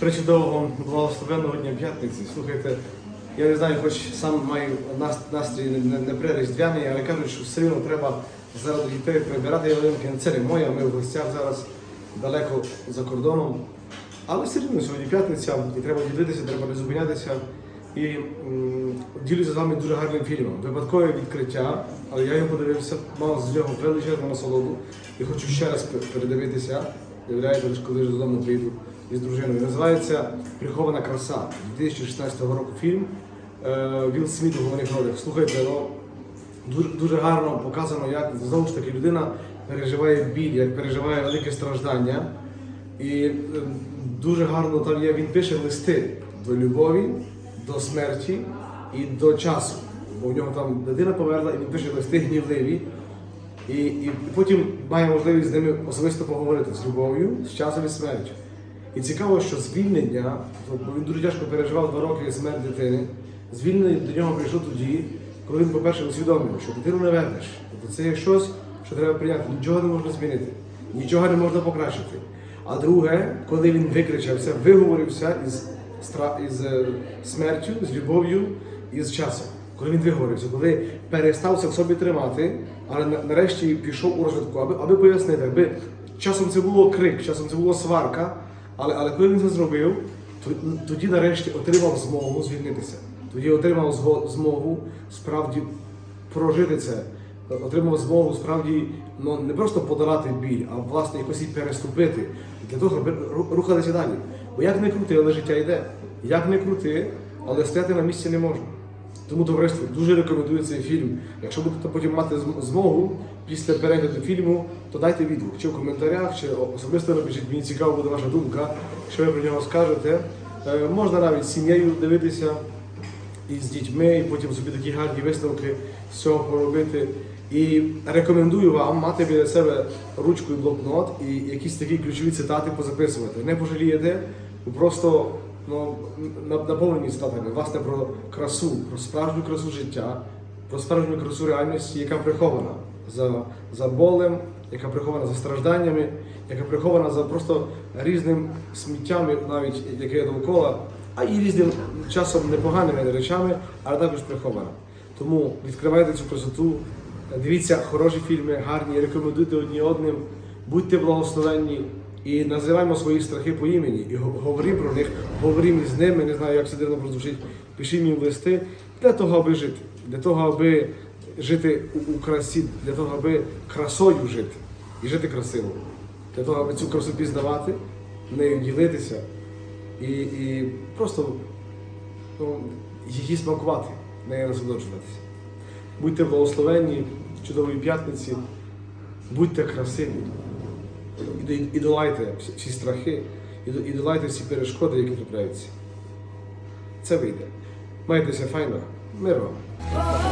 Причудового благословенного дня п'ятниці. Слухайте, я не знаю, хоч сам маю настрій не, не, приріздвяний, але кажуть, що все одно треба заради дітей прибирати ялинки. Це не моя, ми в гостях зараз далеко за кордоном. Але все одно сьогодні п'ятниця, і треба ділитися, треба не зупинятися. І ділюся з вами дуже гарним фільмом. Випадкове відкриття, але я його подивився, мав з нього величезну насолоду і хочу ще раз передивитися. Уявляєте, лише коли ж додому прийду із дружиною. Називається Прихована краса 2016 року фільм. Е, Вілл Сміт у головних ролях. Слухайте, ну, дуже, дуже гарно показано, як знову ж таки людина переживає біль, як переживає велике страждання. І е, дуже гарно там є, він пише листи до любові, до смерті і до часу. Бо в нього там дитина померла, і він пише листи гнівливі. І, і потім має можливість з ними особисто поговорити з любов'ю, з часом і смертю. І цікаво, що звільнення, бо він дуже тяжко переживав два роки смерть дитини. Звільнення до нього прийшло тоді, коли він, по-перше, усвідомив, що дитину не вернеш. Тобто це є щось, що треба прийняти. Нічого не можна змінити, нічого не можна покращити. А друге, коли він викричався, виговорився із, стра... із е, смертю, з любов'ю і з часом. Коли він виговорився, коли перестався в собі тримати, але нарешті пішов у розвитку, аби, аби пояснити, аби часом це було крик, часом це було сварка, але, але коли він це зробив, тоді нарешті отримав змогу звільнитися. Тоді отримав змогу справді прожити це, отримав змогу справді ну, не просто подолати біль, а власне якось і переступити для того, щоб рухатися далі. Бо як не крути, але життя йде. Як не крути, але стояти на місці не можна. Тому товариство дуже рекомендую цей фільм. Якщо будете потім мати змогу після перегляду фільму, то дайте відгук, чи в коментарях, чи особисто напишіть. Мені цікава буде ваша думка, що ви про нього скажете. Е, можна навіть з сім'єю дивитися і з дітьми, і потім собі такі гарні виставки з цього поробити. І рекомендую вам мати біля себе ручку і блокнот і якісь такі ключові цитати позаписувати. Не пожалієте, просто ну, наповнені цитатами. Власне про красу, про справжню красу життя, про справжню красу реальності, яка прихована за, за болем, яка прихована за стражданнями, яка прихована за просто різним сміттям, навіть яке довкола, а і різним часом непоганими речами, але також прихована. Тому відкривайте цю красоту, дивіться хороші фільми, гарні, рекомендуйте одні одним, будьте благословенні і називаємо свої страхи по імені. І го- говоримо про них, говоримо із ними, не знаю, як це дивно прозвучить, пишіть їм листи для того, аби жити, для того, аби жити у, у красі, для того, аби красою жити і жити красиво, для того, аби цю красу пізнавати, нею ділитися і, і просто ну, її смакувати, нею насолоджуватися. Будьте благословенні чудової п'ятниці, будьте красиві, і, долайте всі, страхи, і, долайте всі перешкоди, які трапляються. Це вийде. Майтеся файно, мир вам.